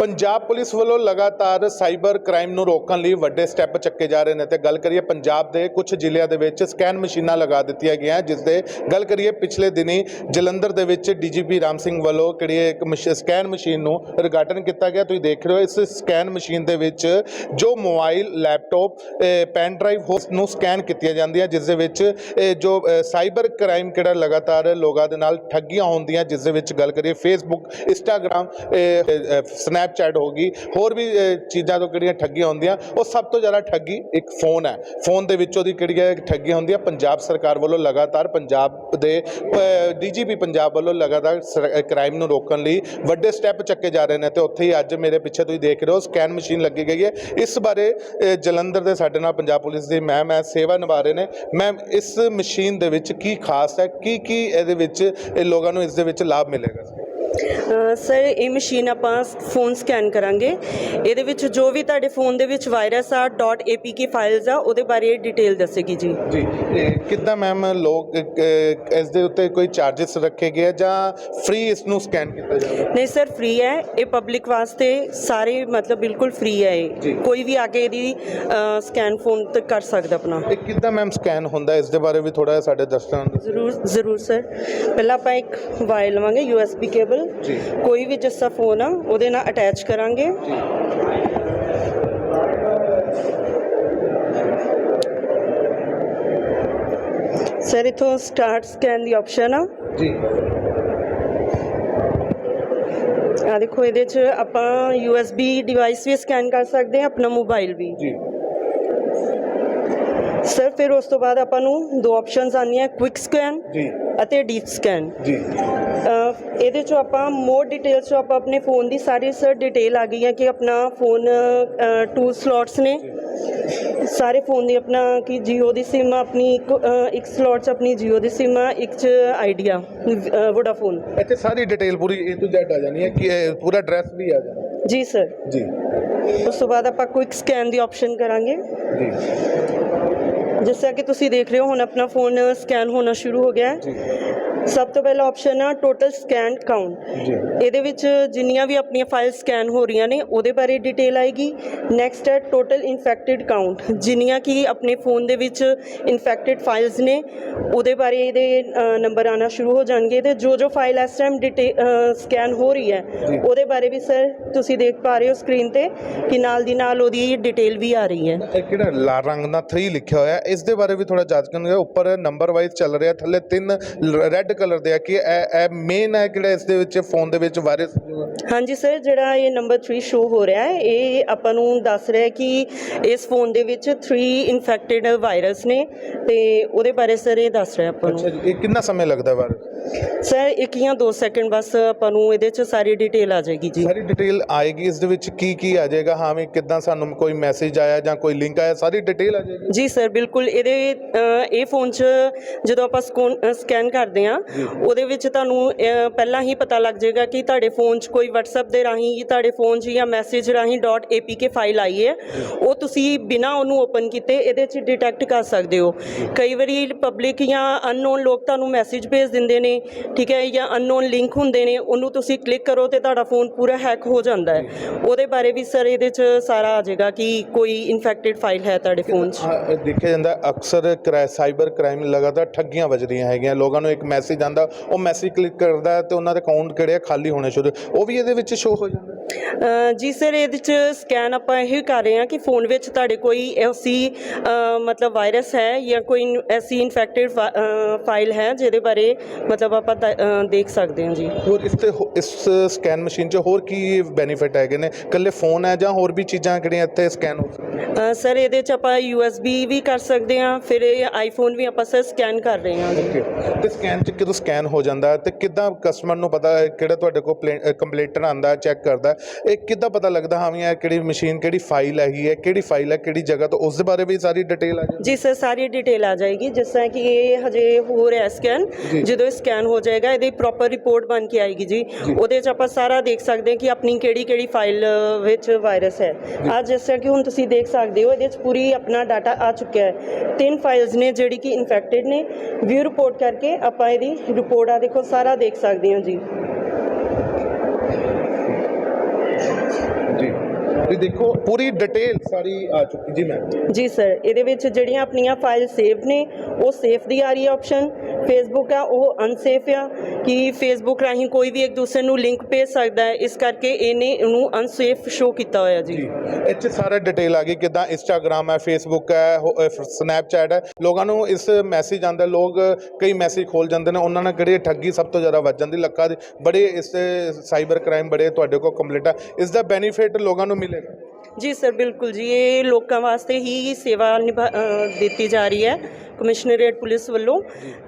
Punjab police ਵੱਲੋਂ ਲਗਾਤਾਰ cyber crime ਨੂੰ ਰੋਕਣ ਲਈ ਵੱਡੇ ਸਟੈਪ ਚੱਕੇ ਜਾ ਰਹੇ ਨੇ ਤੇ ਗੱਲ ਕਰੀਏ ਪੰਜਾਬ ਦੇ ਕੁਝ ਜ਼ਿਲ੍ਹਿਆਂ ਦੇ ਵਿੱਚ ਸਕੈਨ ਮਸ਼ੀਨਾਂ ਲਗਾ ਦਿੱਤੀਆਂ ਗਈਆਂ, ਜਿਸ ਦੇ ਗੱਲ ਕਰੀਏ ਪਿਛਲੇ ਦਿਨੀ ਜਲੰਧਰ ਦੇ ਵਿੱਚ ਡੀਜੀਪੀ ਰਾਮ ਸਿੰਘ ਵੱਲੋਂ ਕਿਹੜੀ ਇੱਕ ਮਸ਼- ਸਕੈਨ ਮਸ਼ੀਨ ਨੂੰ ਉਦਘਾਟਨ ਕੀਤਾ ਗਿਆ। ਤੁਸੀਂ ਦੇਖ ਰਹੇ ਹੋ ਇਸ ਸਕੈਨ ਮਸ਼ੀਨ ਦੇ ਵਿੱਚ ਜੋ ਮੋਬਾਈਲ, ਲੈਪਟਾਪ ਪੈਨ ਡਰਾਈਵ ਹੋ ਨੂੰ ਸਕੈਨ ਕੀਤੀਆਂ ਜਾਂਦੀਆਂ, ਜਿਸ ਦੇ ਵਿੱਚ ਇਹ ਜੋ ਸਾਈਬਰ ਕ੍ਰਾਈਮ ਕਿਹੜਾ ਲਗਾਤਾਰ ਲੋਕਾਂ ਦੇ ਨਾਲ ਠੱਗੀਆਂ ਹੁੰਦੀਆਂ, ਜਿਸ ਦੇ ਵਿੱਚ ਗੱਲ ਕਰੀਏ ਫੇਸਬੁੱਕ ਇੰਸਟਾਗ੍ਰam ਸਨੈਪਚੈਟ ਹੋ ਗਈ ਹੋਰ ਵੀ ਚੀਜ਼ਾਂ ਤੋਂ ਕਿਹੜੀਆਂ ਠੱਗੀਆਂ ਹੁੰਦੀਆਂ, ਉਹ ਸਭ ਤੋਂ ਜ਼ਿਆਦਾ ਠੱਗੀ ਇੱਕ ਫੋਨ ਹੈ। ਫੋਨ ਦੇ ਵਿੱਚੋਂ ਦੀ ਕਿਹੜੀਆਂ ਠੱਗੀਆਂ ਹੁੰਦੀਆਂ, ਪੰਜਾਬ ਸਰਕਾਰ ਵੱਲੋਂ ਲਗਾਤਾਰ ਪੰਜਾਬ ਦੇ ਡੀਜੀਪੀ ਪੰਜਾਬ ਵੱਲੋਂ ਲਗਾਤਾਰ ਕ੍ਰਾਈਮ ਨੂੰ ਰੋਕਣ ਲਈ ਵੱਡੇ ਸਟੈਪ ਚੱਕੇ ਜਾ ਰਹੇ ਨੇ ਤੇ ਉੱਥੇ ਹੀ ਅੱਜ ਮੇਰੇ ਪਿੱਛੇ ਤੁਸੀਂ ਦੇਖ ਰਹੇ ਹੋ ਸਕੈਨ ਮਸ਼ੀਨ ਲੱਗੀ ਗਈ ਹੈ। ਇਸ ਬਾਰੇ ਜਲੰਧਰ ਦੇ ਸਾਡੇ ਨਾਲ ਪੰਜਾਬ ਪੁਲਿਸ ਦੀ ਮੈਮ ਹੈ ਸੇਵਾ ਨਿਭਾ ਰਹੇ ਨੇ। ਮੈਮ ਇਸ ਮਸ਼ੀਨ ਦੇ ਵਿੱਚ ਕੀ ਖਾਸ ਹੈ, ਕੀ ਕੀ ਇਹਦੇ ਵਿੱਚ ਲੋਕਾਂ ਨੂੰ ਇਸ ਦੇ ਵਿੱਚ ਲਾਭ ਮਿਲੇਗਾ? ਸਰ ਇਹ ਮਸ਼ੀਨ ਆਪਾਂ ਫੋਨ ਸਕੈਨ ਕਰਾਂਗੇ। ਇਹਦੇ ਵਿੱਚ ਜੋ ਵੀ ਤੁਹਾਡੇ ਫੋਨ ਦੇ ਵਿੱਚ ਵਾਇਰਸ ਆ .apk ਫਾਈਲਸ ਆ ਉਹਦੇ ਬਾਰੇ ਡਿਟੇਲ ਦੱਸੇਗੀ ਜੀ। ਜੀ ਕਿੱਦਾਂ ਮੈਮ ਲੋਕ ਇਸ ਦੇ ਉੱਤੇ ਕੋਈ ਚਾਰजेस ਰੱਖੇ ਗਏ ਆ ਜਾਂ ਫ੍ਰੀ ਇਸ ਨੂੰ ਸਕੈਨ ਕੀਤਾ ਜਾਵੇਗਾ ਨਹੀਂ ਸਰ ਫ੍ਰੀ ਹੈ। ਇਹ ਪਬਲਿਕ ਵਾਸਤੇ ਸਾਰੇ ਮਤਲਬ ਬਿਲਕੁਲ ਫ੍ਰੀ ਹੈ। ਇਹ। ਕੋਈ ਵੀ ਆ ਕੇ ਇਹਦੀ ਸਕੈਨ ਫੋਨ ਤੇ ਕਰ ਸਕਦਾ ਆਪਣਾ। ਇਹ ਕਿੱਦਾਂ ਮੈਮ ਸਕੈਨ ਹੁੰਦਾ? ਇਸ ਦੇ ਬਾਰੇ ਵੀ ਥੋੜਾ ਸਾਡੇ ਦਰਸ਼ਕਾਂ ਨੂੰ ਜ਼ਰੂਰ ਜ਼ਰੂਰ ਸਰ। ਪਹਿਲਾਂ ਆਪਾਂ ਇੱਕ ਵਾਇਰ ਲਵਾਂਗੇ USB ਕੇਬਲ ਜੀ। ਕੋਈ ਵੀ ਜਿਸ ਦਾ ਫੋਨ ਆ ਉਹਦੇ ਨਾਲ ਅਟੈਚ ਕਰਾਂਗੇ। ਸਰ ਇਥੋਂ ਸਟਾਰਟ ਸਕੈਨ ਦੀ ਆਪਸ਼ਨ ਆ। ਜੀ। ਆ ਦੇਖੋ ਇਹਦੇ 'ਚ ਆਪਾਂ USB ਡਿਵਾਈਸ ਵੀ ਸਕੈਨ ਕਰ ਸਕਦੇ ਹਾਂ ਆਪਣਾ ਮੋਬਾਈਲ ਵੀ। ਜੀ। ਸਰ ਫਿਰ ਉਸ ਤੋਂ ਬਾਅਦ ਆਪਾਂ ਨੂੰ ਦੋ ਆਪਸ਼ਨਸ ਆਉਂਦੀਆਂ ਕੁਇਕ ਸਕੈਨ ਜੀ। ਅਤੇ ਡੀਪ ਸਕੈਨ ਜੀ। ਇਹਦੇ ਚੋਂ ਆਪਾਂ ਮੋਰ ਡਿਟੇਲਸ ਚੋਂ ਆਪਾਂ ਆਪਣੇ ਫੋਨ ਦੀ ਸਾਰੀ ਸਰ ਡਿਟੇਲ ਆ ਗਈ ਹੈ ਕਿ ਆਪਣਾ ਫੋਨ ਟੂ ਸਲੋਟਸ ਨੇ। ਸਾਰੇ ਫੋਨ ਦੀ ਆਪਣਾ ਕਿ Jio ਦੀ SIM ਆਪਣੀ ਇੱਕ ਇੱਕ ਸਲੋਟ 'ਚ ਆਪਣੀ Jio ਦੀ SIM ਆ ਇੱਕ 'ਚ ਆਈਡੀਆ ਵੋਡਾਫੋਨ ਇੱਥੇ ਸਾਰੀ ਡਿਟੇਲ ਪੂਰੀ A to Z ਆ ਜਾਣੀ ਹੈ ਕਿ ਇਹ ਪੂਰਾ ਐਡਰੈਸ ਵੀ ਆ ਜਾਣਾ। ਜੀ ਸਰ ਜੀ। ਉਸ ਤੋਂ ਬਾਅਦ ਆਪਾਂ ਕੁਇਕ ਸਕੈਨ ਦੀ ਆਪਸ਼ਨ ਕਰਾਂਗੇ। ਜੀ। ਜਿਸ ਤਰ੍ਹਾਂ ਕਿ ਤੁਸੀਂ ਦੇਖ ਰਹੇ ਹੋ ਹੁਣ ਆਪਣਾ ਫੋਨ ਸਕੈਨ ਹੋਣਾ ਸ਼ੁਰੂ ਹੋ ਗਿਆ ਹੈ। ਜੀ। ਸਭ ਤੋਂ ਪਹਿਲਾ ਆਪਸ਼ਨ ਆ ਟੋਟਲ ਸਕੈਨ ਕਾਊਂਟ ਜੀ। ਇਹਦੇ ਵਿੱਚ ਜਿੰਨੀਆਂ ਵੀ ਆਪਣੀਆਂ ਫਾਈਲ ਸਕੈਨ ਹੋ ਰਹੀਆਂ ਨੇ ਉਹਦੇ ਬਾਰੇ ਡਿਟੇਲ ਆਏਗੀ। ਨੈਕਸਟ ਹੈ ਟੋਟਲ ਇਨਫੈਕਟਡ ਕਾਊਂਟ ਜਿੰਨੀਆਂ ਕਿ ਆਪਣੇ ਫੋਨ ਦੇ ਵਿੱਚ ਇਨਫੈਕਟਡ ਫਾਈਲਸ ਨੇ ਉਹਦੇ ਬਾਰੇ ਇਹਦੇ ਨੰਬਰ ਆਣਾ ਸ਼ੁਰੂ ਹੋ ਜਾਣਗੇ ਤੇ ਜੋ ਜੋ ਫਾਈਲ ਇਸ ਟਾਈਮ ਸਕੈਨ ਹੋ ਰਹੀ ਹੈ। ਉਹਦੇ ਬਾਰੇ ਵੀ ਸਰ ਤੁਸੀਂ ਦੇਖ ਪਾ ਰਹੇ ਹੋ ਸਕਰੀਨ ਤੇ ਕਿ ਨਾਲ ਦੀ ਨਾਲ ਉਹਦੀ ਡਿਟੇਲ ਵੀ ਆ ਰਹੀ ਹੈ। ਇਹ ਕਿਹੜਾ ਲਾਲ ਰੰਗ ਦਾ 3 ਲਿਖਿਆ ਹੋਇਆ ਇਸ ਦੇ ਬਾਰੇ ਵੀ ਥੋੜਾ ਜਾਂਚ ਕਰਨਗੇ ਉੱਪਰ ਨੰਬਰ ਵਾਈਜ਼ ਚੱਲ ਰਿਹਾ ਥੱਲੇ ਤਿੰਨ ਰੈੱਡ ਕਲਰ ਦੇ ਆ ਕਿ ਇਹ ਇਹ ਮੇਨ ਹੈ ਕਿਹੜਾ ਇਸ ਦੇ ਵਿੱਚ ਫੋਨ ਦੇ ਵਿੱਚ ਵਾਇਰਸ? ਹਾਂਜੀ ਸਰ ਜਿਹੜਾ ਇਹ ਨੰਬਰ 3 ਸ਼ੋ ਹੋ ਰਿਹਾ ਹੈ ਇਹ ਆਪਾਂ ਨੂੰ ਦੱਸ ਰਿਹਾ ਹੈ ਕਿ ਇਸ ਫੋਨ ਦੇ ਵਿੱਚ 3 ਇਨਫੈਕਟਡ ਵਾਇਰਸ ਨੇ ਤੇ ਉਹਦੇ ਬਾਰੇ ਸਰ ਇਹ ਦੱਸ ਰਿਹਾ ਆਪਾਂ ਅੱਛਾ ਨੂੰ ਜੀ ਇਹ ਕਿੰਨਾ ਸਮੇਂ ਲੱਗਦਾ ਵਾਇਰਸ ਸਰ ਇੱਕ ਜਾਂ 2 ਸੈਕਿੰਡ ਬਸ ਆਪਾਂ ਨੂੰ ਇਹਦੇ 'ਚ ਸਾਰੀ ਡਿਟੇਲ ਆ ਜਾਏਗੀ ਜੀ। ਸਾਰੀ ਡਿਟੇਲ ਆਏਗੀ ਇਸ ਦੇ ਵਿੱਚ ਕੀ ਕੀ ਆ ਜਾਏਗਾ ਹਾਂ ਵੀ ਕਿੱਦਾਂ ਸਾਨੂੰ ਕੋਈ ਮੈਸੇਜ ਆਇਆ ਜਾਂ ਕੋਈ ਲਿੰਕ ਆਇਆ ਸਾਰੀ ਡਿਟੇਲ ਆ ਜਾਏਗੀ। ਜੀ ਸਰ ਬਿਲਕੁਲ ਇਹਦੇ ਇਹ ਫੋਨ 'ਚ ਜਦੋਂ ਆਪਾਂ ਸਕੈਨ ਕਰਦੇ ਆ ਉਹਦੇ ਵਿੱਚ ਤੁਹਾਨੂੰ ਪਹਿਲਾਂ ਹੀ ਪਤਾ ਲੱਗ ਜਾਏਗਾ ਕਿ ਤੁਹਾਡੇ ਫੋਨ 'ਚ ਕੋਈ WhatsApp ਦੇ ਰਾਹੀਂ ਤੁਹਾਡੇ ਫੋਨ 'ਚ ਜਾਂ ਮੈਸੇਜ ਰਾਹੀਂ .apk ਫਾਈਲ ਆਈ ਹੈ। ਉਹ ਤੁਸੀਂ ਬਿਨਾ ਉਹਨੂੰ ਓਪਨ ਕੀਤੇ ਇਹਦੇ 'ਚ ਡਿਟੈਕਟ ਕਰ ਸਕਦੇ ਹੋ। ਕਈ ਵਾਰੀ ਪਬਲਿਕ ਜਾਂ ਅਨਨੋਨ ਲੋਕ ਤੁਹਾਨੂੰ ਮੈਸੇਜ ਭੇਜ ਦਿੰਦੇ ਨੇ ਠੀਕ ਹੈ ਜਾਂ ਅਨਨੋਨ ਲਿੰਕ ਹੁੰਦੇ ਨੇ ਉਹਨੂੰ ਤੁਸੀਂ ਕਲਿੱਕ ਕਰੋ ਤੇ ਤੁਹਾਡਾ ਫੋਨ ਪੂਰਾ ਹੈਕ ਹੋ ਜਾਂਦਾ ਹੈ। ਉਹਦੇ ਬਾਰੇ ਵੀ ਸਰ ਇਹਦੇ 'ਚ ਸਾਰਾ ਆ ਜਾਏਗਾ ਕਿ ਕੋਈ ਇਨਫੈਕਟਡ ਫਾਈਲ ਹੈ ਤੁਹਾਡੇ ਫੋਨ 'ਚ। ਦੇਖਿਆ ਜਾਂਦਾ ਅਕਸਰ ਸਾਈਬਰ ਕ੍ਰਾਈਮ ਲਗਾਤਾਰ ਠੱਗੀਆਂ ਵੱਜ ਰਹੀਆਂ ਹੈਗੀਆਂ। ਲੋਕਾਂ ਨੂੰ ਇੱਕ ਮੈਸੇਜ ਆਂਦਾ ਉਹ ਮੈਸੇਜ ਕਲਿੱਕ ਕਰਦਾ ਤੇ ਉਹਨਾਂ ਦੇ ਅਕਾਊਂਟ ਕਿਹੜੇ ਖਾਲੀ ਹੋਣੇ ਸ਼ੁਰੂ। ਉਹ ਵੀ ਇਹਦੇ ਵਿੱਚ ਸ਼ੋ ਹੋ ਜਾਂਦਾ। ਜੀ ਸਰ ਇਹਦੇ 'ਚ ਸਕੈਨ ਆਪਾਂ ਇਹ ਕਰ ਰਹੇ ਹਾਂ ਕਿ ਫੋਨ ਵਿੱਚ ਤੁਹਾਡੇ ਕੋਈ ਐਸੀ ਮਤਲਬ ਵਾਇਰਸ ਹੈ ਜਾਂ ਕੋਈ ਐਸੀ ਇਨਫੈਕਟਡ ਫਾਈਲ ਹੈ ਜਿਹਦੇ ਬਾਰੇ ਮਤਲਬ ਆਪਾਂ ਦੇਖ ਸਕਦੇ ਹਾਂ ਜੀ। ਹੋਰ ਇਸ ਤੇ ਇਸ ਸਕੈਨ ਮਸ਼ੀਨ 'ਚ ਹੋਰ ਕੀ ਬੈਨੀਫਿਟ ਹੈਗੇ ਨੇ? ਇਕੱਲੇ ਫੋਨ ਹੈ ਜਾਂ ਹੋਰ ਵੀ ਚੀਜ਼ਾਂ ਕਿਹੜੀਆਂ ਇੱਥੇ ਸਕੈਨ ਹੋ ਸਕਦੀਆਂ? ਸਰ ਇਹਦੇ 'ਚ ਆਪਾਂ USB ਵੀ ਕਰ ਸਕਦੇ ਹਾਂ ਫਿਰ ਇਹ ਆਈਫੋਨ ਵੀ ਆਪਾਂ ਸਰ ਸਕੈਨ ਕਰ ਰਹੇ ਹਾਂ ਜੀ। ਤੇ ਸਕੈਨ 'ਚ ਜਦੋਂ ਸਕੈਨ ਹੋ ਜਾਂਦਾ ਤੇ ਕਿੱਦਾਂ ਕਸਟਮਰ ਨੂੰ ਪਤਾ ਕਿਹੜਾ ਤੁਹਾਡੇ ਕੋਲ ਕੰਪਲੇਂਟਰ ਆਂਦਾ ਚੈੱਕ ਕਰਦਾ ਇਹ ਕਿੱਦਾਂ ਪਤਾ ਲੱਗਦਾ ਹਾਂ ਵੀ ਇਹ ਕਿਹੜੀ ਮਸ਼ੀਨ ਕਿਹੜੀ ਫਾਈਲ ਹੈਗੀ ਹੈ ਕਿਹੜੀ ਫਾਈਲ ਹੈ ਕਿਹੜੀ ਜਗ੍ਹਾ ਤੋਂ? ਉਸ ਦੇ ਬਾਰੇ ਵੀ ਸਾਰੀ ਡਿਟੇਲ ਆ ਜਾਂਦੀ ਜੀ ਸਰ ਸਾਰੀ ਡਿਟੇਲ ਆ ਜਾਏਗੀ ਜਿਸ ਤਰ੍ਹਾਂ ਕਿ ਇਹ ਹਜੇ ਹੋ ਰਿਹਾ ਸਕੈਨ। ਜਦੋਂ ਇਹ ਸਕੈਨ ਹੋ ਜਾਏਗਾ ਇਹਦੀ ਪ੍ਰੋਪਰ ਰਿਪੋਰਟ ਬਣ ਕੇ ਆਏਗੀ ਜੀ। ਉਹਦੇ 'ਚ ਆਪਾਂ ਸਾਰਾ ਦੇਖ ਸਕਦੇ ਹਾਂ ਕਿ ਆਪਣੀ ਕਿਹੜੀ ਕਿਹੜੀ ਫਾਈਲ ਵਿੱਚ ਵਾਇਰਸ ਹੈ। ਅੱਜ ਜਿਸ ਤਰ੍ਹਾਂ ਕਿ ਹੁਣ ਤੁਸੀਂ ਦੇਖ ਸਕਦੇ ਹੋ ਇਹਦੇ 'ਚ ਪੂਰੀ ਆਪਣਾ ਡਾਟਾ ਆ ਚੁੱਕਿਆ ਹੈ। ਤਿੰਨ ਫਾਈਲਸ ਨੇ ਜਿਹੜੀ ਕਿ ਇਨਫੈਕਟਡ ਨੇ। ਵਿਊ ਰਿਪੋਰਟ ਕਰਕੇ ਆਪਾਂ ਇਹਦੀ ਰਿਪੋਰਟ ਆ ਦੇਖੋ ਸਾਰਾ ਦੇਖ ਸਕਦੇ ਹਾਂ ਜੀ। ਤੁਸੀਂ ਦੇਖੋ, ਪੂਰੀ ਡਿਟੇਲ ਸਾਰੀ ਆ ਚੁੱਕੀ ਜੀ ਮੈਮ ਜੀ ਸਰ ਇਹਦੇ ਵਿੱਚ ਜਿਹੜੀਆਂ ਆਪਣੀਆਂ ਫਾਈਲ ਸੇਵ ਨੇ, ਉਹ ਸੇਫ ਦੀ ਆ ਰਹੀ ਹੈ ਆਪਸ਼ਨ ਫੇਸਬੁੱਕ ਆ ਉਹ ਅਨਸੇਫ ਆ ਕਿ ਫੇਸਬੁੱਕ ਰਾਹੀਂ ਕੋਈ ਵੀ ਇੱਕ ਦੂਸਰੇ ਨੂੰ ਲਿੰਕ ਭੇਜ ਸਕਦਾ ਹੈ ਇਸ ਕਰਕੇ ਇਹਨੇ ਇਹਨੂੰ ਅਨਸੇਫ ਸ਼ੋ ਕੀਤਾ ਹੋਇਆ ਜੀ। 'ਚ ਸਾਰਾ ਡਿਟੇਲ ਆ ਗਈ ਕਿਦਾਂ ਇੰਸਟਾਗ੍ਰam ਹੈ ਫੇਸਬੁੱਕ ਹੈ ਸਨੈਪਚੈਟ ਹੈ। ਲੋਕਾਂ ਨੂੰ ਇਸ ਮੈਸੇਜ ਆਉਂਦਾ ਲੋਕ ਕਈ ਮੈਸੇਜ ਖੋਲ ਜਾਂਦੇ ਨੇ ਉਹਨਾਂ ਨਾਲ ਕਿਹੜੀ ਠੱਗੀ ਸਭ ਤੋਂ ਜ਼ਿਆਦਾ ਵੱਜ ਜਾਂਦੀ ਲੱਖਾਂ ਦੀ ਬੜੇ ਇਸ ਸਾਈਬਰ ਕ੍ਰਾਈਮ ਬੜੇ ਤੁਹਾਡੇ ਕੋਲ ਕੰਪਲੀਟ ਹੈ ਇਸ ਦਾ ਬੈਨੀਫਿਟ ਲੋਕਾਂ ਨੂੰ ਮਿਲੇਗਾ? ਜੀ ਸਰ ਬਿਲਕੁਲ ਜੀ ਇਹ ਲੋਕਾਂ ਵਾਸਤੇ ਹੀ ਸੇਵਾ ਦਿੱਤੀ ਜਾ ਰਹੀ ਹੈ। ਕਮਿਸ਼ਨਰੇਟ ਪੁਲਿਸ ਵੱਲੋਂ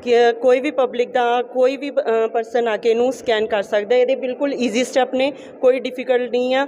ਕਿ ਕੋਈ ਵੀ ਪਬਲਿਕ ਦਾ ਕੋਈ ਵੀ ਪਰਸਨ ਆ ਕੇ ਇਹਨੂੰ ਸਕੈਨ ਕਰ ਸਕਦਾ ਇਹਦੇ ਬਿਲਕੁਲ ਈਜ਼ੀ ਸਟੈਪ ਨੇ ਕੋਈ ਡਿਫਿਕਲਟ ਨਹੀਂ ਆ।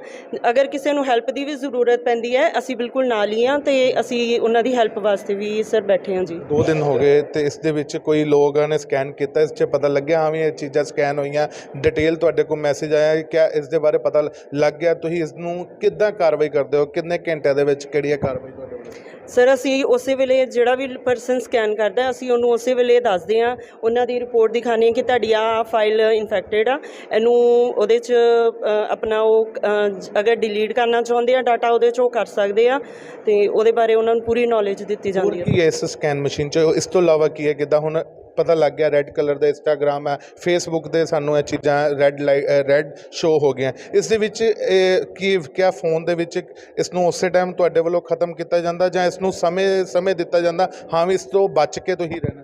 ਅਗਰ ਕਿਸੇ ਨੂੰ ਹੈਲਪ ਦੀ ਵੀ ਜ਼ਰੂਰਤ ਪੈਂਦੀ ਹੈ ਅਸੀਂ ਬਿਲਕੁਲ ਨਾਲ ਹੀ ਆ ਤੇ ਅਸੀਂ ਉਹਨਾਂ ਦੀ ਹੈਲਪ ਵਾਸਤੇ ਵੀ ਸਰ ਬੈਠੇ ਹਾਂ ਜੀ। ਦੋ ਦਿਨ ਹੋ ਗਏ ਤੇ ਇਸ ਦੇ ਵਿੱਚ ਕੋਈ ਲੋਕਾਂ ਨੇ ਸਕੈਨ ਕੀਤਾ ਇਸ 'ਚ ਪਤਾ ਲੱਗਿਆ ਹਾਂ ਵੀ ਇਹ ਚੀਜ਼ਾਂ ਸਕੈਨ ਹੋਈਆਂ। ਡਿਟੇਲ ਤੁਹਾਡੇ ਕੋਲ ਮੈਸੇਜ ਆਇਆ ਕਿਆ ਇਸ ਦੇ ਬਾਰੇ ਪਤਾ ਲੱਗ ਗਿਆ। ਤੁਸੀਂ ਇਸ ਨੂੰ ਕਿੱਦਾਂ ਕਾਰਵਾਈ ਕਰਦੇ ਹੋ? ਕਿੰਨੇ ਘੰਟਿਆਂ ਦੇ ਵਿੱਚ ਕਿਹੜੀ ਕਾਰਵਾਈ ਤੁਹਾਡੇ ਵੱਲੋਂ? ਸਰ ਅਸੀਂ ਉਸੇ ਵੇਲੇ ਜਿਹੜਾ ਵੀ ਪਰਸਨ ਸਕੈਨ ਕਰਦਾ ਅਸੀਂ ਉਹਨੂੰ ਉਸੇ ਵੇਲੇ ਦੱਸਦੇ ਹਾਂ। ਉਹਨਾਂ ਦੀ ਰਿਪੋਰਟ ਦਿਖਾਣੀ ਹੈ ਕਿ ਤੁਹਾਡੀ ਆ ਫਾਈਲ ਇਨਫੈਕਟਡ ਆ। ਇਹਨੂੰ ਉਹਦੇ 'ਚ ਅ, ਆਪਣਾ ਉਹ ਅ, ਅਗਰ ਡਿਲੀਟ ਕਰਨਾ ਚਾਹੁੰਦੇ ਆ ਡਾਟਾ ਉਹਦੇ 'ਚੋਂ ਕਰ ਸਕਦੇ ਆ। ਤੇ ਉਹਦੇ ਬਾਰੇ ਉਹਨਾਂ ਨੂੰ ਪੂਰੀ ਨੌਲੇਜ ਦਿੱਤੀ ਹੋਰ ਜਾਂਦੀ ਹੈ ਕੀ ਹੈ ਇਸ ਸਕੈਨ ਮਸ਼ੀਨ 'ਚ? ਇਸ ਤੋਂ ਇਲਾਵਾ ਕੀ ਹੈ? ਕਿੱਦਾਂ ਹੁਣ ਪਤਾ ਲੱਗ ਗਿਆ ਰੈੱਡ ਕਲਰ ਦਾ ਇੰਸਟਾਗ੍ਰam ਹੈ ਫੇਸਬੁੱਕ ਤੇ ਸਾਨੂੰ ਇਹ ਚੀਜ਼ਾਂ ਰੈੱਡ ਲਾਈਟ ਰੈੱਡ ਸ਼ੋ ਹੋ ਗਈਆਂ। ਇਸ ਦੇ ਵਿੱਚ, ਇਹ ਕੀ, ਕਿਆ ਫੋਨ ਦੇ ਵਿੱਚ ਇਸ ਨੂੰ ਉਸੇ ਟਾਈਮ ਤੁਹਾਡੇ ਵੱਲੋਂ ਖਤਮ ਕੀਤਾ ਜਾਂਦਾ ਜਾਂ ਇਸ ਨੂੰ ਸਮੇਂ ਸਮੇਂ ਦਿੱਤਾ ਜਾਂਦਾ? ਹਾਂ ਵੀ ਇਸ ਤੋਂ ਬਚ ਕੇ ਤੁਸੀਂ ਰਹਿਣਾ।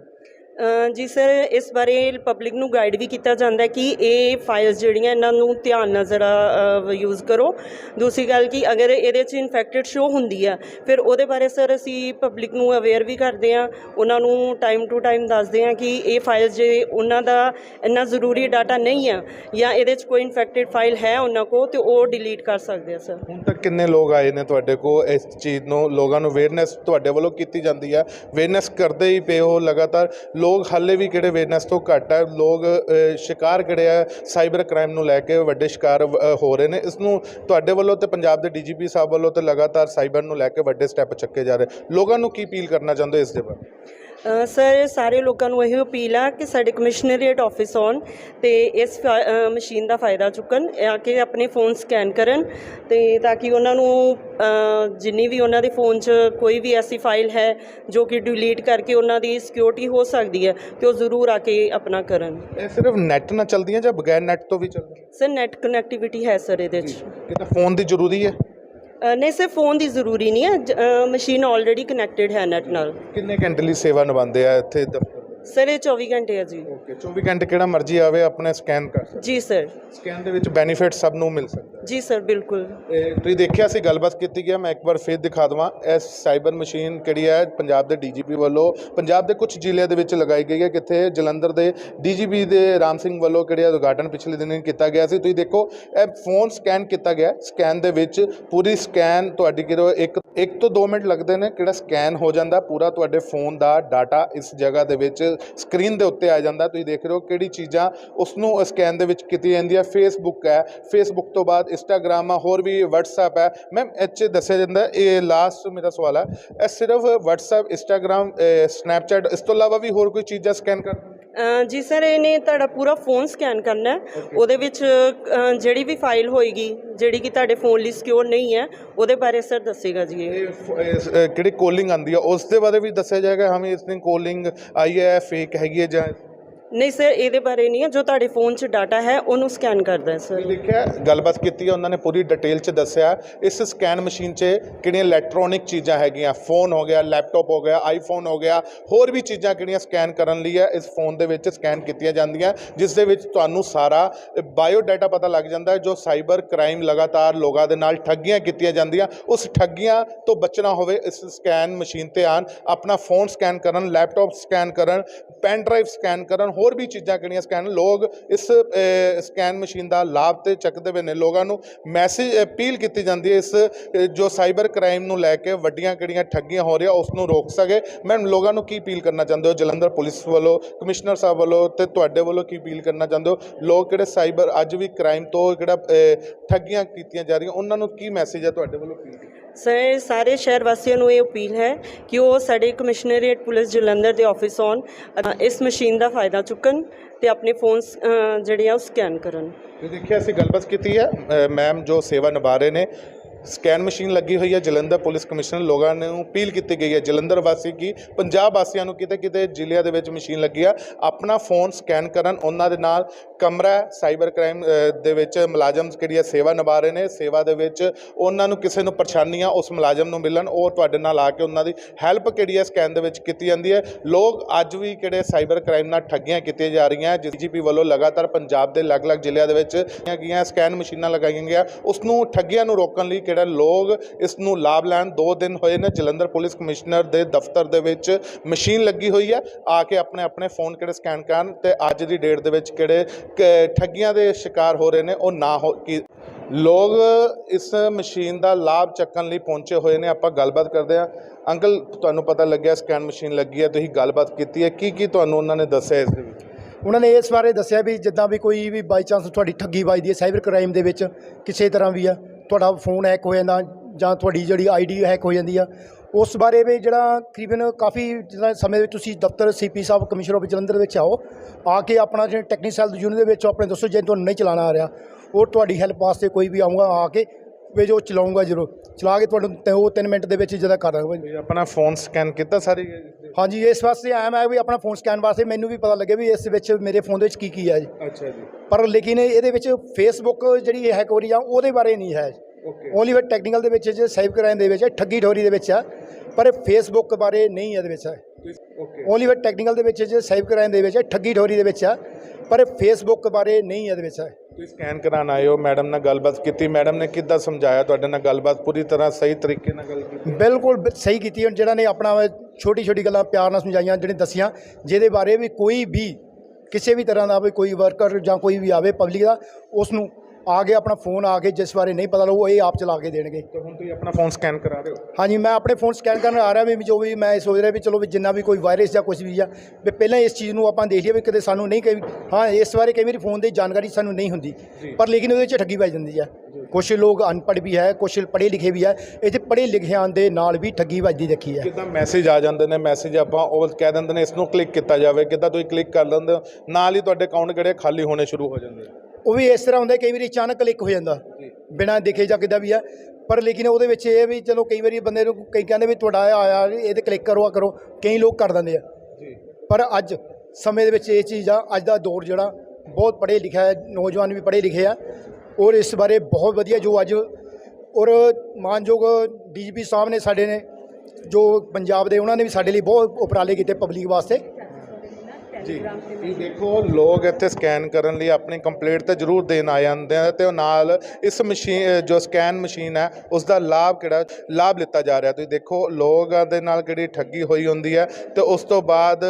ਜੀ ਸਰ, ਇਸ ਬਾਰੇ ਪਬਲਿਕ ਨੂੰ ਗਾਈਡ ਵੀ ਕੀਤਾ ਜਾਂਦਾ ਹੈ ਕਿ ਇਹ ਫਾਈਲਸ ਜਿਹੜੀਆਂ ਇਹਨਾਂ ਨੂੰ ਧਿਆਨ ਨਾਲ ਜ਼ਰਾ ਯੂਜ਼ ਕਰੋ। ਦੂਸਰੀ ਗੱਲ ਕਿ ਅਗਰ ਇਹਦੇ 'ਚ ਇਨਫੈਕਟਡ ਸ਼ੋ ਹੁੰਦੀ ਆ, ਫਿਰ ਉਹਦੇ ਬਾਰੇ ਸਰ ਅਸੀਂ ਪਬਲਿਕ ਨੂੰ ਅਵੇਅਰ ਵੀ ਕਰਦੇ ਆ ਉਹਨਾਂ ਨੂੰ ਟਾਈਮ ਟੂ ਟਾਈਮ ਦੱਸਦੇ ਆ ਕਿ ਇਹ ਫਾਈਲਸ ਜੇ ਉਹਨਾਂ ਦਾ ਇੰਨਾ ਜ਼ਰੂਰੀ ਡਾਟਾ ਨਹੀਂ ਆ ਜਾਂ ਇਹਦੇ 'ਚ ਕੋਈ ਇਨਫੈਕਟਡ ਫਾਈਲ ਹੈ ਉਹਨਾਂ ਕੋ ਤੇ ਉਹ ਡਿਲੀਟ ਕਰ ਸਕਦੇ ਆ, ਸਰ। ਹੁਣ ਤੱਕ ਕਿੰਨੇ ਲੋਕ ਆਏ ਨੇ ਤੁਹਾਡੇ ਕੋਲ? ਇਸ ਚੀਜ਼ ਨੂੰ ਲੋਕਾਂ ਨੂੰ ਅਵੇਅਰਨੈਸ ਤੁਹਾਡੇ ਵੱਲੋਂ ਕੀਤੀ ਜਾਂਦੀ ਆ। ਅਵੇਅਰਨੈਸ ਕਰਦੇ ਹੀ ਪਏ ਹੋ ਲਗਾਤਾਰ। ਲੋਕ ਹਾਲੇ ਵੀ ਕਿਹੜੇ ਅਵੇਅਰਨੈਸ ਤੋਂ ਘੱਟ ਹੈ ਲੋਕ ਸ਼ਿਕਾਰ ਕਿਹੜੇ ਆ ਸਾਈਬਰ ਕ੍ਰਾਈਮ ਨੂੰ ਲੈ ਕੇ ਵੱਡੇ ਸ਼ਿਕਾਰ ਹੋ ਰਹੇ ਨੇ। ਇਸ ਨੂੰ ਤੁਹਾਡੇ ਵੱਲੋਂ ਤੇ ਪੰਜਾਬ ਦੇ ਡੀਜੀਪੀ ਸਾਹਿਬ ਵੱਲੋਂ ਤੇ ਲਗਾਤਾਰ ਸਾਈਬਰ ਨੂੰ ਲੈ ਕੇ ਵੱਡੇ ਸਟੈਪ ਚੱਕੇ ਜਾ ਰਹੇ। ਲੋਕਾਂ ਨੂੰ ਕੀ ਅਪੀਲ ਕਰਨਾ ਚਾਹੁੰਦੇ ਹੋ ਇਸ ਦੇ ਬਾਰੇ? ਸਰ ਸਾਰੇ ਲੋਕਾਂ ਨੂੰ ਇਹੋ ਅਪੀਲ ਆ ਕਿ ਸਾਡੇ ਕਮਿਸ਼ਨਰੀਏਟ ਆਫਿਸ ਆਉਣ ਤੇ ਇਸ ਮਸ਼ੀਨ ਦਾ ਫਾਇਦਾ ਚੁੱਕਣ ਆ ਕੇ ਆਪਣੇ ਫੋਨ ਸਕੈਨ ਕਰਨ ਤੇ ਤਾਂ ਕਿ ਉਹਨਾਂ ਨੂੰ ਜਿੰਨੀ ਵੀ ਉਹਨਾਂ ਦੇ ਫੋਨ 'ਚ ਕੋਈ ਵੀ ਐਸੀ ਫਾਈਲ ਹੈ ਜੋ ਕਿ ਡਿਲੀਟ ਕਰਕੇ ਉਹਨਾਂ ਦੀ ਸਿਕਿਉਰਿਟੀ ਹੋ ਸਕਦੀ ਹੈ ਤੇ ਉਹ ਜ਼ਰੂਰ ਆ ਕੇ ਆਪਣਾ ਕਰਨ। ਇਹ ਸਿਰਫ ਨੈਟ ਨਾਲ ਚੱਲਦੀਆਂ ਜਾਂ ਬਗੈਰ ਨੈਟ ਤੋਂ ਵੀ ਚੱਲਦੀਆਂ? ਸਰ ਨੈਟ ਕਨੈਕਟੀਵਿਟੀ ਹੈ ਸਰ ਇਹਦੇ 'ਚ। ਕਿਤੇ ਫੋਨ ਦੀ ਜ਼ਰੂਰੀ ਹੈ। ਨਹੀਂ, ਸਿਰਫ ਫੋਨ ਦੀ ਜ਼ਰੂਰੀ ਨਹੀਂ ਹੈ ਮਸ਼ੀਨ ਆਲਰੇਡੀ ਕਨੈਕਟਡ ਹੈ ਨੈਟ ਨਾਲ। ਕਿੰਨੇ ਘੰਟੇ ਲਈ ਸੇਵਾ ਨਿਭਾਉਂਦੇ ਆ ਇੱਥੇ ਦਫ਼ਤਰ? ਸਰ ਇਹ 24 ਘੰਟੇ ਹੈ ਜੀ। ਓਕੇ 24 ਘੰਟੇ ਕਿਹੜਾ ਮਰਜ਼ੀ ਆਵੇ ਆਪਣੇ ਸਕੈਨ ਕਰ ਸਕਦਾ। ਜੀ ਸਰ। ਸਕੈਨ ਦੇ ਵਿੱਚ ਬੈਨੀਫਿਟ ਸਭ ਨੂੰ ਮਿਲ ਸਕਦਾ। ਜੀ ਸਰ ਬਿਲਕੁਲ। ਇਹ ਤੁਸੀਂ ਦੇਖਿਆ ਸੀ ਗੱਲਬਾਤ ਕੀਤੀ ਗਿਆ ਮੈਂ ਇੱਕ ਵਾਰ ਫੇਰ ਦਿਖਾ ਦਵਾਂ। ਇਹ ਸਾਈਬਰ ਮਸ਼ੀਨ ਕਿਹੜੀ ਹੈ ਪੰਜਾਬ ਦੇ ਡੀਜੀਪੀ ਵੱਲੋਂ ਪੰਜਾਬ ਦੇ ਕੁਝ ਜ਼ਿਲ੍ਹਿਆਂ ਦੇ ਵਿੱਚ ਲਗਾਈ ਗਈ ਹੈ ਕਿੱਥੇ ਜਲੰਧਰ ਦੇ ਡੀਜੀਪੀ ਦੇ ਰਾਮ ਸਿੰਘ ਵੱਲੋਂ ਕਿਹੜੇ ਉਦਘਾਟਨ ਪਿਛਲੇ ਦਿਨ ਕੀਤਾ ਗਿਆ ਸੀ। ਤੁਸੀਂ ਦੇਖੋ ਇਹ ਫੋਨ ਸਕੈਨ ਕੀਤਾ ਗਿਆ ਸਕੈਨ ਦੇ ਵਿੱਚ ਪੂਰੀ ਸਕੈਨ ਤੁਹਾਡੀ ਕਿਹੜਾ ਇੱਕ ਇੱਕ ਤੋਂ 2 ਮਿੰਟ ਲੱਗਦੇ ਨੇ ਕਿਹੜਾ ਸਕੈਨ ਹੋ ਜਾਂਦਾ ਪੂਰਾ ਤੁਹਾਡੇ ਫੋਨ ਦਾ ਡਾਟਾ ਇਸ ਜਗ੍ਹਾ ਦੇ ਵਿੱਚ ਸਕਰੀਨ ਦੇ ਉੱਤੇ ਆ ਜਾਂਦਾ, ਤੁਸੀਂ ਦੇਖ ਰਹੇ ਹੋ ਕਿਹੜੀ ਚੀਜ਼ਾਂ ਉਸ ਨੂੰ ਸਕੈਨ ਦੇ ਵਿੱਚ ਕੀਤੀ ਜਾਂਦੀਆਂ। ਫੇਸਬੁੱਕ ਹੈ ਫੇਸਬੁੱਕ ਤੋਂ ਬਾਅਦ ਇੰਸਟਾਗ੍ਰਾਮ ਆ, ਹੋਰ ਵੀ WhatsApp ਹੈ। ਮੈਮ ਇਹ 'ਚ ਦੱਸਿਆ ਜਾਂਦਾ, ਇਹ ਲਾਸਟ ਮੇਰਾ ਸਵਾਲ ਹੈ, ਇਹ ਸਿਰਫ WhatsApp ਇੰਸਟਾਗ੍ਰਾਮ ਸਨੈਪਚੈਟ ਇਸ ਤੋਂ ਇਲਾਵਾ ਵੀ ਹੋਰ ਕੋਈ ਚੀਜ਼ਾਂ ਸਕੈਨ ਕਰ ਜੀ ਸਰ ਇਹਨੇ ਤੁਹਾਡਾ ਪੂਰਾ ਫੋਨ ਸਕੈਨ ਕਰਨਾ ਹੈ। ਉਹਦੇ ਵਿੱਚ ਅ, ਜਿਹੜੀ ਵੀ ਫਾਈਲ ਹੋਏਗੀ ਜਿਹੜੀ ਕਿ ਤੁਹਾਡੇ ਫੋਨ ਲਈ ਸਿਕਿਉਰ ਨਹੀਂ ਹੈ ਉਹਦੇ ਬਾਰੇ ਸਰ ਦੱਸੇਗਾ ਜੀ ਇਹ। ਇਹ ਫ- ਇਸ, ਅ, ਕਿਹੜੀ ਕੋਲਿੰਗ ਆਂਦੀ ਹੈ ਉਸ ਦੇ ਬਾਰੇ ਵੀ ਦੱਸਿਆ ਜਾਏਗਾ ਹਾਂ ਵੀ ਇਸ ਦੀ ਕੋਲਿੰਗ ਆਈ ਹੈ ਫੇਕ ਹੈਗੀ ਹੈ ਜਾਂ ਨਹੀਂ ਸਰ, ਇਹਦੇ ਬਾਰੇ ਨਹੀਂ ਹੈ ਜੋ ਤੁਹਾਡੇ ਫੋਨ 'ਚ ਡਾਟਾ ਹੈ, ਉਹਨੂੰ ਸਕੈਨ ਕਰਦਾ ਹੈ, ਸਰ। ਲਿਖਿਆ ਗੱਲਬਾਤ ਕੀਤੀ ਹੈ, ਉਹਨਾਂ ਨੇ ਪੂਰੀ ਡਿਟੇਲ ਚ ਦੱਸਿਆ। ਇਸ ਸਕੈਨ ਮਸ਼ੀਨ 'ਚ ਕਿਹੜੀਆਂ ਇਲੈਕਟ੍ਰੋਨਿਕ ਚੀਜ਼ਾਂ ਹੈਗੀਆਂ? ਫੋਨ ਹੋ ਗਿਆ ਲੈਪਟਾਪ ਹੋ ਗਿਆ ਆਈਫੋਨ ਹੋ ਗਿਆ, ਹੋਰ ਵੀ ਚੀਜ਼ਾਂ ਕਿਹੜੀਆਂ ਸਕੈਨ ਕਰਨ ਲਈ ਹੈ, ਇਸ ਫੋਨ ਦੇ ਵਿੱਚ ਸਕੈਨ ਕੀਤੀਆਂ ਜਾਂਦੀਆਂ, ਜਿਸ ਦੇ ਵਿੱਚ ਤੁਹਾਨੂੰ ਸਾਰਾ ਬਾਇਓ ਡਾਟਾ ਪਤਾ ਲੱਗ ਜਾਂਦਾ ਹੈ, ਜੋ ਸਾਈਬਰ ਕ੍ਰਾਈਮ ਲਗਾਤਾਰ ਲੋਕਾਂ ਦੇ ਨਾਲ ਠੱਗੀਆਂ ਕੀਤੀਆਂ ਜਾਂਦੀਆਂ। ਉਸ ਠੱਗੀਆਂ ਤੋਂ ਬਚਣਾ ਹੋਵੇ, ਇਸ ਸਕੈਨ ਮਸ਼ੀਨ ਤੇ ਆਣ ਆਪਣਾ ਫੋਨ ਸਕੈਨ ਕਰਨ ਲੈਪਟਾਪ ਸਕੈਨ ਕਰਨ ਪੈਨ ਡਰਾਈਵ ਸਕੈਨ ਕਰਨ ਹੋਰ ਵੀ ਚੀਜ਼ਾਂ ਕਿਹੜੀਆਂ ਸਕੈਨ ਲੋਕ ਇਸ ਸਕੈਨ ਮਸ਼ੀਨ ਦਾ ਲਾਭ ਤੇ ਚੱਕਦੇ ਹੋਏ ਨੇ। ਲੋਕਾਂ ਨੂੰ ਮੈਸੇਜ ਅਪੀਲ ਕੀਤੀ ਜਾਂਦੀ ਹੈ ਇਸ ਜੋ ਸਾਈਬਰ ਕ੍ਰਾਈਮ ਨੂੰ ਲੈ ਕੇ ਵੱਡੀਆਂ ਕਿਹੜੀਆਂ ਠੱਗੀਆਂ ਹੋ ਰਹੀਆਂ ਉਸ ਨੂੰ ਰੋਕ ਸਕੇ। ਮੈਂ ਲੋਕਾਂ ਨੂੰ ਕੀ ਅਪੀਲ ਕਰਨਾ ਚਾਹੁੰਦੇ ਹੋ? ਜਲੰਧਰ ਪੁਲਿਸ ਵੱਲੋਂ, ਕਮਿਸ਼ਨਰ ਸਾਹਿਬ ਵੱਲੋਂ ਤੇ ਤੁਹਾਡੇ ਵੱਲੋਂ ਕੀ ਅਪੀਲ ਕਰਨਾ ਚਾਹੁੰਦੇ ਹੋ? ਲੋਕ ਕਿਹੜੇ ਸਾਈਬਰ ਅੱਜ ਵੀ ਕ੍ਰਾਈਮ ਤੋਂ ਕਿਹੜਾ ਠੱਗੀਆਂ ਕੀਤੀਆਂ ਜਾ ਰਹੀਆਂ, ਉਹਨਾਂ ਨੂੰ ਕੀ ਮੈਸੇਜ ਹੈ ਤੁਹਾਡੇ ਵੱਲੋਂ ਅਪੀਲ ਸਰ, ਸਾਰੇ ਸ਼ਹਿਰ ਵਾਸੀਆਂ ਨੂੰ ਇਹ ਅਪੀਲ ਹੈ ਕਿ ਉਹ ਸਾਡੇ ਕਮਿਸ਼ਨਰੀਏਟ ਪੁਲਿਸ ਜਲੰਧਰ ਦੇ ਆਫਿਸ ਆਉਣ ਇਸ ਮਸ਼ੀਨ ਦਾ ਫਾਇਦਾ ਚੁੱਕਣ ਤੇ ਆਪਣੇ ਫੋਨਸ ਜਿਹੜੇ ਆ ਉਹ ਸਕੈਨ ਕਰਨ। ਤੁਸੀਂ ਦੇਖਿਆ, ਅਸੀਂ ਗੱਲਬਾਤ ਕੀਤੀ ਹੈ ਮੈਮ ਜੋ ਸੇਵਾ ਨਿਭਾ ਰਹੇ ਨੇ ਸਕੈਨ ਮਸ਼ੀਨ ਲੱਗੀ ਹੋਈ ਹੈ, ਜਲੰਧਰ ਪੁਲਿਸ ਕਮਿਸ਼ਨਰ ਲੋਕਾਂ ਨੂੰ ਅਪੀਲ ਕੀਤੀ ਗਈ ਹੈ ਜਲੰਧਰ ਵਾਸੀ ਕੀ ਪੰਜਾਬ ਵਾਸੀਆਂ ਨੂੰ ਕਿਤੇ ਕਿਤੇ ਜ਼ਿਲ੍ਹਿਆਂ ਦੇ ਵਿੱਚ ਮਸ਼ੀਨ ਲੱਗੀ ਆ, ਆਪਣਾ ਫੋਨ ਸਕੈਨ ਕਰਨ, ਉਹਨਾਂ ਦੇ ਨਾਲ ਕਮਰਾ, ਸਾਈਬਰ ਕ੍ਰਾਈਮ ਦੇ ਵਿੱਚ ਮੁਲਾਜ਼ਮ ਕਿਹੜੀ ਆ ਸੇਵਾ ਨਿਭਾ ਰਹੇ ਨੇ, ਸੇਵਾ ਦੇ ਵਿੱਚ ਉਹਨਾਂ ਨੂੰ ਕਿਸੇ ਨੂੰ ਪਰੇਸ਼ਾਨੀਆਂ ਉਸ ਮੁਲਾਜ਼ਮ ਨੂੰ ਮਿਲਣ, ਉਹ ਤੁਹਾਡੇ ਨਾਲ ਆ ਕੇ ਉਹਨਾਂ ਦੀ ਹੈਲਪ ਕਿਹੜੀ ਹੈ ਸਕੈਨ ਦੇ ਵਿੱਚ ਕੀਤੀ ਜਾਂਦੀ ਹੈ। ਲੋਕ ਅੱਜ ਵੀ ਕਿਹੜੇ ਸਾਈਬਰ ਕ੍ਰਾਈਮ ਨਾਲ ਠੱਗੀਆਂ ਕੀਤੀਆਂ ਜਾ ਰਹੀਆਂ ਜੀਜੀਪੀ ਵੱਲੋਂ ਲਗਾਤਾਰ ਪੰਜਾਬ ਦੇ ਅਲੱਗ-ਅਲੱਗ ਜ਼ਿਲ੍ਹਿਆਂ ਦੇ ਵਿੱਚ ਕੀਤੀਆਂ ਗਈਆਂ ਸਕੈਨ ਮਸ਼ੀਨਾਂ ਲਗਾਈਆਂ ਗਈਆਂ ਉਸ ਨੂੰ ਠੱਗੀਆਂ ਨੂੰ ਰੋਕਣ ਲਈ ਕਿਹੜਾ ਲੋਕ ਇਸ ਨੂੰ ਲਾਭ ਲੈਣ ਦੋ ਦਿਨ ਹੋਏ ਨੇ, ਜਲੰਧਰ ਪੁਲਿਸ ਕਮਿਸ਼ਨਰ ਦੇ ਦਫ਼ਤਰ ਦੇ ਵਿੱਚ ਮਸ਼ੀਨ ਲੱਗੀ ਹੋਈ ਹੈ। ਆ ਕੇ ਆਪਣੇ ਆਪਣੇ ਫੋਨ ਕਿਹੜੇ ਸਕੈਨ ਕਰਨ ਤੇ ਅੱਜ ਦੀ ਡੇਟ ਦੇ ਵਿੱਚ ਕਿਹੜੇ ਕ- ਠੱਗੀਆਂ ਦੇ ਸ਼ਿਕਾਰ ਹੋ ਰਹੇ ਨੇ, ਉਹ ਨਾ ਹੋ ਕੀ ਲੋਕ ਇਸ ਮਸ਼ੀਨ ਦਾ ਲਾਭ ਚੱਕਣ ਲਈ ਪਹੁੰਚੇ ਹੋਏ ਨੇ। ਆਪਾਂ ਗੱਲਬਾਤ ਕਰਦੇ ਹਾਂ। ਅੰਕਲ, ਤੁਹਾਨੂੰ ਪਤਾ ਲੱਗਿਆ ਸਕੈਨ ਮਸ਼ੀਨ ਲੱਗੀ ਹੈ, ਤੁਸੀਂ ਗੱਲਬਾਤ ਕੀਤੀ ਹੈ। ਕੀ ਕੀ ਤੁਹਾਨੂੰ ਉਹਨਾਂ ਨੇ ਦੱਸਿਆ ਇਸ ਦੇ ਵਿੱਚ? ਉਹਨਾਂ ਨੇ ਇਸ ਬਾਰੇ ਦੱਸਿਆ ਵੀ ਜਿੱਦਾਂ ਵੀ ਕੋਈ ਵੀ ਬਾਈ ਚਾਂਸ ਤੁਹਾਡੀ ਠੱਗੀ ਵੱਜਦੀ ਹੈ ਸਾਈਬਰ ਕ੍ਰਾਈਮ ਦੇ ਵਿੱਚ ਕਿਸੇ ਤਰ੍ਹਾਂ ਵੀ ਆ ਤੁਹਾਡਾ ਫੋਨ ਹੈਕ ਹੋ ਜਾਂਦਾ ਜਾਂ ਤੁਹਾਡੀ ਜਿਹੜੀ ਆਈਡੀ ਹੈਕ ਹੋ ਜਾਂਦੀ ਆ, ਉਸ ਬਾਰੇ ਵੀ ਜਿਹੜਾ ਤਕਰੀਬਨ ਕਾਫੀ ਜਿਹੜਾ ਸਮੇਂ ਵਿੱਚ ਤੁਸੀਂ ਦਫ਼ਤਰ ਸੀਪੀ ਸਾਹਿਬ ਕਮਿਸ਼ਨਰ ਆਫ ਜਲੰਧਰ ਵਿੱਚ ਆਓ, ਆ ਕੇ ਆਪਣਾ ਜਿਹੜੇ ਟੈਕਨੀਕਲ ਯੂਨਿਟ ਦੇ ਵਿੱਚ ਆਪਣੇ ਦੱਸੋ ਜੇ ਤੁਹਾਨੂੰ ਨਹੀਂ ਚਲਾਉਣਾ ਆ ਰਿਹਾ, ਉਹ ਤੁਹਾਡੀ ਹੈਲਪ ਵਾਸਤੇ ਕੋਈ ਵੀ ਆਊਗਾ, ਆ ਕੇ ਵੀ ਜੋ ਚਲਾਊਗਾ ਜ਼ਰੂਰ। ਚਲਾ ਕੇ ਤੁਹਾਨੂੰ ਤੇ ਉਹ 3 ਮਿੰਟ ਦੇ ਵਿੱਚ ਜਿਹਦਾ ਕਰ ਦਾਂਗਾ ਤੁਸੀਂ ਆਪਣਾ ਫੋਨ ਸਕੈਨ ਕੀਤਾ ਸਾਰੀ? ਹਾਂਜੀ ਇਸ ਵਾਸਤੇ ਆਇਆ ਮੈਂ ਵੀ ਆਪਣਾ ਫੋਨ ਸਕੈਨ ਵਾਸਤੇ। ਮੈਨੂੰ ਵੀ ਪਤਾ ਲੱਗੇ ਵੀ ਇਸ ਵਿੱਚ ਮੇਰੇ ਫੋਨ ਦੇ ਵਿੱਚ ਕੀ ਕੀ ਹੈ ਜੀ। ਅੱਛਾ ਜੀ। ਪਰ ਲੇਕਿਨ ਇਹਦੇ ਵਿੱਚ ਫੇਸਬੁੱਕ ਜਿਹੜੀ ਹੈਕ ਹੋ ਰਹੀ ਆ ਉਹਦੇ ਬਾਰੇ ਨਹੀਂ ਹੈ। ਓਕੇ। ਓਨਲੀ ਵੇ ਟੈਕਨੀਕਲ ਦੇ ਵਿੱਚ ਜੇ ਸਾਈਬ ਕ੍ਰਾਈਮ ਦੇ ਵਿੱਚ ਹੈ, ਠੱਗੀ ਠੋਰੀ ਦੇ ਵਿੱਚ ਆ ਪਰ ਫੇਸਬੁੱਕ ਬਾਰੇ ਨਹੀਂ ਇਹਦੇ ਵਿੱਚ ਹੈ। ਓਕੇ। ਓਨਲੀ ਵੇ ਟੈਕਨੀਕਲ ਦੇ ਵਿੱਚ ਜੇ ਸਾਈਬ ਕ੍ਰਾਈਮ ਦੇ ਵਿੱਚ ਹੈ, ਠੱਗੀ ਠੋਰੀ ਦੇ ਵਿੱਚ ਆ ਪਰ ਫੇਸਬੁੱਕ ਬਾਰੇ ਨਹੀਂ ਇਹਦੇ ਵਿੱਚ ਹੈ। ਤੁਸੀਂ ਸਕੈਨ ਕਰਾਉਣ ਆਏ ਹੋ, ਮੈਡਮ ਨਾਲ ਗੱਲਬਾਤ ਕੀਤੀ। ਮੈਡਮ ਨੇ ਕਿੱਦਾਂ ਸਮਝਾਇਆ? ਤੁਹਾਡੇ ਨਾਲ ਗੱਲਬਾਤ ਪੂਰੀ ਤਰ੍ਹਾਂ ਸਹੀ ਤਰੀਕੇ ਨਾਲ ਗੱਲ ਕੀਤੀ। ਬਿਲਕੁਲ ਬ- ਸਹੀ ਕੀਤੀ ਹੁਣ ਜਿਹੜਾ ਨੇ ਆਪਣਾ ਛੋਟੀ ਛੋਟੀ ਗੱਲਾਂ ਪਿਆਰ ਨਾਲ ਸਮਝਾਈਆਂ ਜਿਹੜੇ ਦੱਸੀਆਂ, ਜਿਹਦੇ ਬਾਰੇ ਵੀ ਕੋਈ ਵੀ ਕਿਸੇ ਵੀ ਤਰ੍ਹਾਂ ਦਾ ਵੀ ਕੋਈ ਵਰਕਰ ਜਾਂ ਕੋਈ ਵੀ ਆਵੇ ਪਬਲਿਕ ਦਾ, ਉਸ ਨੂੰ ਆ ਕੇ ਆਪਣਾ ਫੋਨ ਆ ਕੇ ਜਿਸ ਬਾਰੇ ਨਹੀਂ ਪਤਾ ਲੱਗੂ ਇਹ ਆਪ ਚਲਾ ਕੇ ਦੇਣਗੇ। ਤੇ ਹੁਣ ਤੁਸੀਂ ਆਪਣਾ ਫੋਨ ਸਕੈਨ ਕਰਾ ਰਹੇ ਹੋ? ਹਾਂਜੀ ਮੈਂ ਆਪਣੇ ਫੋਨ ਸਕੈਨ ਕਰਨ ਆ ਰਿਹਾ ਵੀ ਜੋ ਵੀ ਮੈਂ ਸੋਚ ਰਿਹਾ ਵੀ ਚਲੋ ਵੀ ਜਿੰਨਾ ਵੀ ਕੋਈ ਵਾਇਰਸ ਜਾਂ ਕੁਝ ਵੀ ਆ ਵੀ ਪਹਿਲਾਂ ਇਸ ਚੀਜ਼ ਨੂੰ ਆਪਾਂ ਦੇਖ ਲਈਏ ਵੀ ਕਿਤੇ ਸਾਨੂੰ ਨਹੀਂ ਕਈ ਹਾਂ ਇਸ ਬਾਰੇ ਕਈ ਵਾਰੀ ਫੋਨ ਦੀ ਜਾਣਕਾਰੀ ਸਾਨੂੰ ਨਹੀਂ ਹੁੰਦੀ ਪਰ ਲੇਕਿਨ ਉਹਦੇ ਵਿੱਚ ਠੱਗੀ ਪੈ ਜਾਂਦੀ ਆ। ਕੁਝ ਲੋਕ ਅਨਪੜ੍ਹ ਵੀ ਹੈ ਕੁਝ ਪੜ੍ਹੇ ਲਿਖੇ ਵੀ ਹੈ ਇੱਥੇ ਪੜ੍ਹੇ ਲਿਖਿਆਂ ਦੇ ਨਾਲ ਵੀ ਠੱਗੀ ਵੱਜਦੀ ਦੇਖੀ ਹੈ। ਕਿੱਦਾਂ ਮੈਸੇਜ ਆ ਜਾਂਦੇ ਨੇ ਮੈਸੇਜ ਆਪਾਂ ਉਹ ਕਹਿ ਦਿੰਦੇ ਨੇ ਇਸ ਨੂੰ ਕਲਿੱਕ ਕੀਤਾ ਜਾਵੇ ਕਿੱਦਾਂ ਤੁਸੀਂ ਕਲਿੱਕ ਕਰ ਲੈਂਦੇ ਹੋ ਨਾਲ ਹੀ ਤੁਹਾਡੇ ਅਕਾਊਂਟ ਕਿਹੜੇ ਖਾਲੀ ਹੋਣੇ ਸ਼ੁਰੂ ਹੋ ਜਾਂਦੇ ਉਹ ਵੀ ਇਸ ਤਰ੍ਹਾਂ ਹੁੰਦਾ ਕਈ ਵਾਰੀ ਅਚਾਨਕ ਕਲਿੱਕ ਹੋ ਜਾਂਦਾ। ਬਿਨਾਂ ਦੇਖੇ ਜਾਂ ਕਿੱਦਾਂ ਵੀ ਆ। ਪਰ ਲੇਕਿਨ ਉਹਦੇ ਵਿੱਚ ਇਹ ਵੀ ਚਲੋ ਕਈ ਵਾਰੀ ਬੰਦੇ ਨੂੰ ਕਈ ਕਹਿੰਦੇ ਵੀ ਤੁਹਾਡਾ ਆਇਆ ਇਹ ਤੇ ਕਲਿੱਕ ਕਰੋ ਆ ਕਰੋ। ਕਈ ਲੋਕ ਕਰ ਦਿੰਦੇ ਆ। ਪਰ ਅੱਜ ਸਮੇਂ ਦੇ ਵਿੱਚ ਇਹ ਚੀਜ਼ ਆ ਅੱਜ ਦਾ ਦੌਰ ਜਿਹੜਾ ਬਹੁਤ ਪੜ੍ਹੇ ਲਿਖਿਆ ਹੈ ਨੌਜਵਾਨ ਵੀ ਪੜ੍ਹੇ ਲਿਖੇ ਆ। ਔਰ ਇਸ ਬਾਰੇ ਬਹੁਤ ਵਧੀਆ ਜੋ ਅੱਜ ਔਰ ਮਾਨਯੋਗ ਡੀਜੀਪੀ ਸਾਹਿਬ ਨੇ ਸਾਡੇ ਨੇ ਜੋ ਪੰਜਾਬ ਦੇ ਉਹਨਾਂ ਨੇ ਵੀ ਸਾਡੇ ਲਈ ਬਹੁਤ ਉਪਰਾਲੇ ਕੀਤੇ ਪਬਲਿਕ ਵਾਸਤੇ। ਜੀ। ਇਹ ਦੇਖੋ, ਲੋਕ ਇੱਥੇ ਸਕੈਨ ਕਰਨ ਲਈ ਆਪਣੀ ਕੰਪਲੇਂਟ ਤਾਂ ਜ਼ਰੂਰ ਦੇਣ ਆ ਜਾਂਦੇ ਆ ਤੇ ਉਹ ਨਾਲ ਇਸ ਮਸ਼ੀਨ ਜੋ ਸਕੈਨ ਮਸ਼ੀਨ ਹੈ ਉਸ ਦਾ ਲਾਭ ਕਿਹੜਾ? ਲਾਭ ਲਿੱਤਾ ਜਾ ਰਿਹਾ। ਤੁਸੀਂ ਦੇਖੋ, ਲੋਕਾਂ ਦੇ ਨਾਲ ਕਿਹੜੀ ਠੱਗੀ ਹੋਈ ਹੁੰਦੀ ਹੈ ਤੇ ਉਸ ਤੋਂ ਬਾਅਦ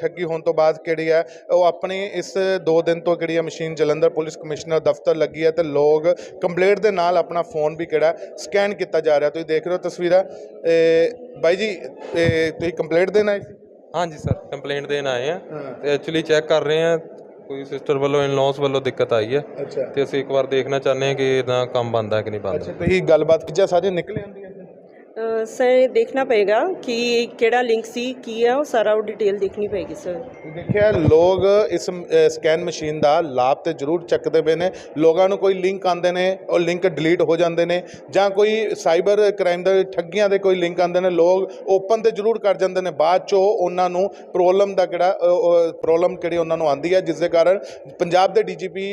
ਠੱਗੀ ਹੋਣ ਤੋਂ ਬਾਅਦ ਕਿਹੜੀ ਹੈ? ਉਹ ਆਪਣੀ ਇਸ 2 ਦਿਨ ਤੋਂ ਕਿਹੜੀ ਹੈ ਮਸ਼ੀਨ ਜਲੰਧਰ ਪੁਲਿਸ ਕਮਿਸ਼ਨਰ ਦਫ਼ਤਰ ਲੱਗੀ ਹੈ ਤੇ ਲੋਕ ਕੰਪਲੇਂਟ ਦੇ ਨਾਲ ਆਪਣਾ ਫੋਨ ਵੀ ਕਿਹੜਾ? ਸਕੈਨ ਕੀਤਾ ਜਾ ਰਿਹਾ। ਤੁਸੀਂ ਦੇਖ ਰਹੇ ਹੋ ਤਸਵੀਰਾਂ। ਇਹ ਬਾਈ ਜੀ, ਇਹ ਤੁਸੀਂ ਕੰਪਲੇਂਟ ਦੇਣਾ ਆਏ ਹਾਂਜੀ ਸਰ ਕੰਪਲੇਂਟ ਦੇਣ ਆਏ ਆ ਹਾਂ। ਤੇ ਐਕਚੁਅਲੀ ਚੈੱਕ ਕਰ ਰਹੇ ਆ ਕੋਈ ਸਿਸਟਰ ਵੱਲੋਂ ਇਨ-ਲॉज ਵੱਲੋਂ ਦਿੱਕਤ ਆਈ ਹੈ। ਅੱਛਾ। ਤੇ ਅਸੀਂ ਇੱਕ ਵਾਰ ਦੇਖਣਾ ਚਾਹੁੰਦੇ ਹਾਂ ਕਿ ਇਹਦਾ ਕੰਮ ਬੰਦਾ ਕਿ ਨਹੀਂ ਬੰਦਾ ਅੱਛਾ ਤੁਸੀਂ ਗੱਲਬਾਤ ਕੀਤੀ ਸਾਰੀਆਂ ਨਿਕਲ ਅ, ਸਰ, ਦੇਖਣਾ ਪਏਗਾ ਕਿ ਕਿਹੜਾ ਲਿੰਕ ਸੀ, ਕੀ ਹੈ ਉਹ ਸਾਰਾ ਉਹ ਡਿਟੇਲ ਦੇਖਣੀ ਪਏਗੀ ਸਰ ਦੇਖਿਆ, ਲੋਕ ਇਸ ਸਕੈਨ ਮਸ਼ੀਨ ਦਾ ਲਾਭ ਤੇ ਜ਼ਰੂਰ ਚੱਕਦੇ ਪਏ ਨੇ। ਲੋਕਾਂ ਨੂੰ ਕੋਈ ਲਿੰਕ ਆਉਂਦੇ ਨੇ, ਉਹ ਲਿੰਕ ਡਿਲੀਟ ਹੋ ਜਾਂਦੇ ਨੇ, ਜਾਂ ਕੋਈ ਸਾਈਬਰ ਕ੍ਰਾਈਮ ਦੇ ਠੱਗੀਆਂ ਦੇ ਕੋਈ ਲਿੰਕ ਆਉਂਦੇ ਨੇ, ਲੋਕ ਓਪਨ ਤੇ ਜ਼ਰੂਰ ਕਰ ਜਾਂਦੇ ਨੇ। ਬਾਅਦ ਚੋਂ ਉਹਨਾਂ ਨੂੰ ਪ੍ਰੋਬਲਮ ਦਾ ਕਿਹੜਾ ਪ੍ਰੋਬਲਮ ਕਿਹੜੀ ਉਹਨਾਂ ਨੂੰ ਆਉਂਦੀ ਹੈ, ਜਿਸ ਦੇ ਕਾਰਨ ਪੰਜਾਬ ਦੇ ਡੀਜੀਪੀ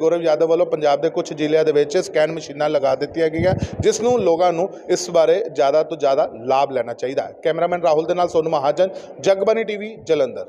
ਗੌਰਵ ਯਾਦਵ ਵੱਲੋਂ ਪੰਜਾਬ ਦੇ ਕੁਝ ਜ਼ਿਲ੍ਹਿਆਂ ਦੇ ਵਿੱਚ ਸਕੈਨ ਮਸ਼ੀਨਾਂ ਲਗਾ ਦਿੱਤੀਆਂ ਗਈਆਂ, ਜਿਸ ਨੂੰ ਲੋਕਾਂ ਨੂੰ ਇਸ ਬਾਰੇ ਜ਼ਿਆਦਾ ਤੋਂ ਜ਼ਿਆਦਾ ਲਾਭ ਲੈਣਾ ਚਾਹੀਦਾ ਹੈ। ਕੈਮਰਾਮੈਨ ਰਾਹੁਲ ਦੇ ਨਾਲ ਸੋਨੂ ਮਹਾਜਨ ਜਗਬਾਨੀ ਟੀਵੀ ਜਲੰਧਰ।